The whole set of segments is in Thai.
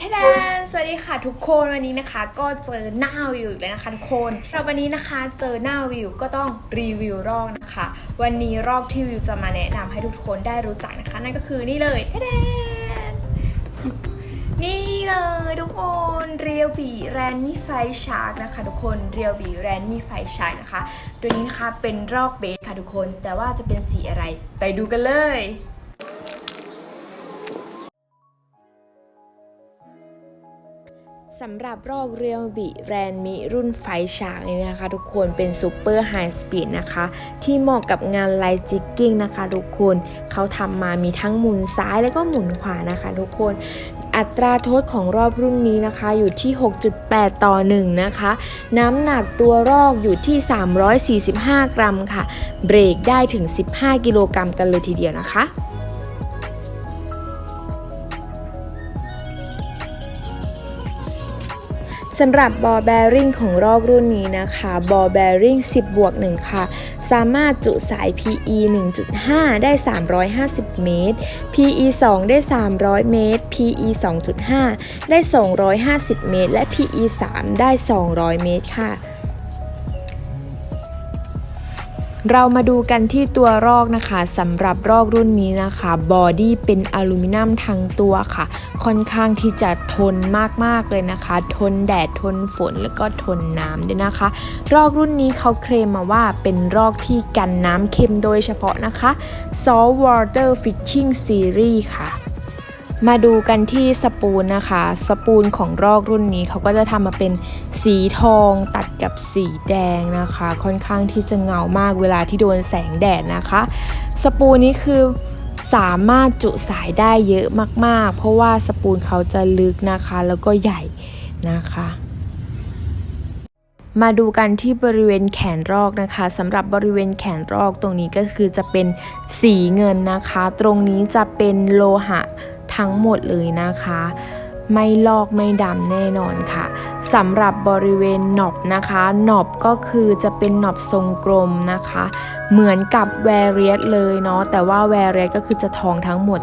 ทแดนสวัสดีค่ะทุกคนวันนี้นะคะ ก็เจอหน้าวิวอีกแล้วนะคะทุกคนเราวันนี้นะคะเจอหน้าวิวก็ต้องรีวิวรอกนะคะ วันนี้รอกที่วิวจะมาแนะนำให้ทุกคนได้รู้จักนะคะ นั่นก็คือนี่เลยทแดนนี่เลยทุกคนเรียวบีแรนมี่ไฟชาร์กนะคะ ทุกคนเรียวบีแรนมี่ไฟชาร์กนะคะ ตัวนี้นะคะเป็นรอกเบสค่ะทุกคน แต่ว่าจะเป็นสีอะไรไปดูกันเลย สำหรับรอกเรียวบิแรนมิรุ่นไฟฉากนี้นะคะ ทุกคนเป็นซูเปอร์ไฮสปีดนะคะ ที่เหมาะกับงานไลจิกกิ้งนะคะ ทุกคนเขาทำมามีทั้งหมุนซ้ายแล้วก็หมุนขวานะคะ ทุกคนอัตราโทษของรอบรุ่นนี้นะคะ อยู่ที่ 6.8 ต่อ 1 นะคะ น้ำหนักตัวรอกอยู่ที่ 345 กรัมค่ะ เบรกได้ถึง 15 กิโลกรัมกันเลยทีเดียวนะคะ สำหรับบอลแบริ่งของรอกรุ่นนี้นะคะบอลแบริ่ง10 บวก 1 ค่ะ สามารถจุสาย PE 1.5 ได้ 350 เมตร PE 2 ได้ 300 เมตร PE 2.5 ได้ 250 เมตร และ PE 3 ได้ 200 เมตรค่ะ เรามาดูกันที่ตัวรอกนะคะสำหรับรอกรุ่นนี้นะคะบอดี้เป็นอลูมิเนียมทั้งตัวค่ะ ค่อนข้างที่จะทนมากๆเลยนะคะ ทนแดดทนฝนแล้วก็ทนน้ำด้วยนะคะ รอกรุ่นนี้เขาเคลมมาว่าเป็นรอกที่กันน้ำเค็มโดยเฉพาะนะคะ Salt Water Fishing Series ค่ะ มาดูกันที่สปูนนะคะ สปูนของรอกรุ่นนี้เขาก็จะทำมาเป็นสีทองตัดกับสีแดงนะคะ ค่อนข้างที่จะเงามากเวลาที่โดนแสงแดดนะคะ สปูนนี้คือสามารถจุสายได้เยอะมากๆ เพราะว่าสปูนเขาจะลึกนะคะ แล้วก็ใหญ่นะคะ มาดูกันที่บริเวณแขนรอกนะคะสำหรับบริเวณแขนรอกตรงนี้ก็คือจะเป็นสีเงินนะคะ ตรงนี้จะเป็นโลหะ ทั้งหมดเลยนะคะ ไม่ลอกไม่ดำแน่นอนค่ะสำหรับบริเวณหนอบนะคะหนอบก็คือจะเป็นหนอบทรงกลมนะคะ เหมือนกับแวร i สเลยเนาะแต่ว่าแวร i สก็คือจะทองทั้งหมด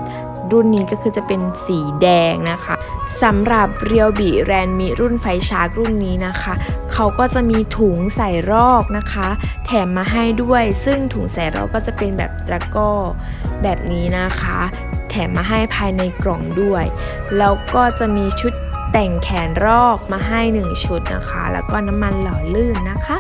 รุ่นนี้ก็คือจะเป็นสีแดงนะคะสำหรับเรียวบีแรนมีรุ่นไฟชาร์กรุ่นนี้นะคะ เขาก็จะมีถุงใส่รอกนะคะ แถมมาให้ด้วย ซึ่งถุงใส่รอกก็จะเป็นแบบตะก้อแบบนี้นะคะ แถมมาให้ภายในกล่องด้วย แล้วก็จะมีชุดแต่งแขนรอกมาให้ 1 ชุดนะคะ แล้วก็น้ำมันหล่อลื่นนะคะ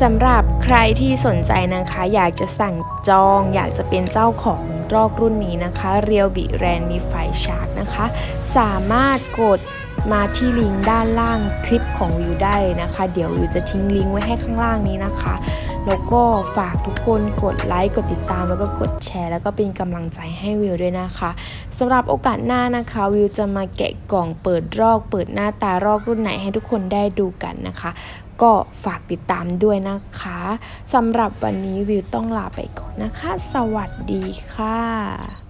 สำหรับใครที่สนใจนะคะ อยากจะสั่งจองอยากจะเป็นเจ้าของรอกรุ่นนี้นะคะ เรียวบีแรนมีไฟชาร์กนะคะ สามารถกด มาที่ลิงก์ด้านล่างคลิปของวิวได้นะคะ เดี๋ยววิวจะทิ้งลิงก์ไว้ให้ข้างล่างนี้นะคะ แล้วก็ฝากทุกคนกดไลค์กดติดตามแล้วก็กดแชร์ แล้วก็เป็นกำลังใจให้วิวด้วยนะคะสำหรับโอกาสหน้านะคะ วิวจะมาแกะกล่องเปิดรอก เปิดหน้าตารอกรุ่นไหนให้ทุกคนได้ดูกันนะคะ ก็ฝากติดตามด้วยนะคะสำหรับวันนี้วิวต้องลาไปก่อนนะคะ สวัสดีค่ะ